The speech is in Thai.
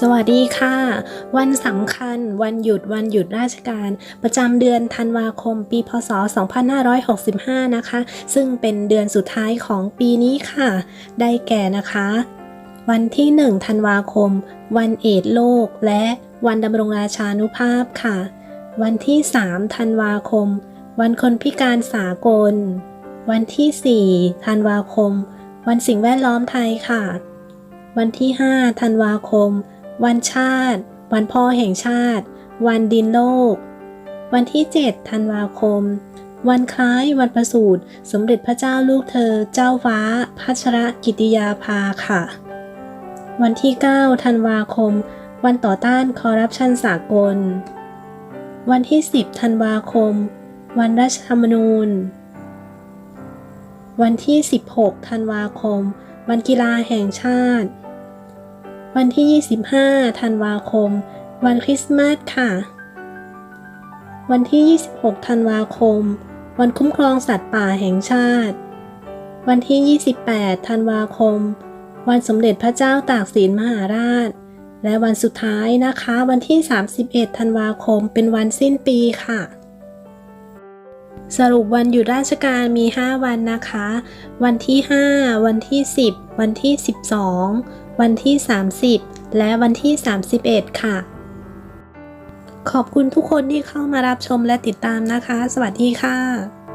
สวัสดีค่ะ วันสำคัญ วันหยุดวันหยุดราชการ ประจำเดือนธันวาคม ปีพศ 2565 นะคะ ซึ่งเป็นเดือนสุดท้ายของปีนี้ค่ะ ได้แก่นะคะ วันที่ 1 ธันวาคม วันเอดโลก และวันดำรงราชานุภาพค่ะ วันที่ 3 ธันวาคม วันคนพิการสากล วันที่ 4 ธันวาคม วันสิ่งแวดล้อมไทยค่ะ วันที่ 5 ธันวาคม วันชาติ วันพ่อแห่งชาติ วันดินโลก วันที่ 7 ธันวาคม วันคล้ายวันประสูติสมเด็จพระเจ้าลูกเธอ เจ้าฟ้าพัชรกิติยาภาค่ะ วันที่ 9 ธันวาคม วันต่อต้านคอร์รัปชันสากล วันที่ 10 ธันวาคม วันรัฐธรรมนูญ วันที่ 16 ธันวาคม วันกีฬาแห่งชาติ วันที่ 25 ธันวาคม วันคริสต์มาสค่ะ วันที่ 26 ธันวาคม วันคุ้มครองสัตว์ป่าแห่งชาติ วันที่ 28 ธันวาคม วันสมเด็จพระเจ้าตากสินมหาราช และวันสุดท้ายนะคะ วันที่ 31 ธันวาคม เป็นวันสิ้นปีค่ะสรุปวันหยุดราชการมี 5 วันนะคะ วันที่ 5 วันที่ 10 วันที่ 12 วันที่ 30 และวันที่ 31 ค่ะ ขอบคุณทุกคนที่เข้ามารับชมและติดตามนะคะ สวัสดีค่ะ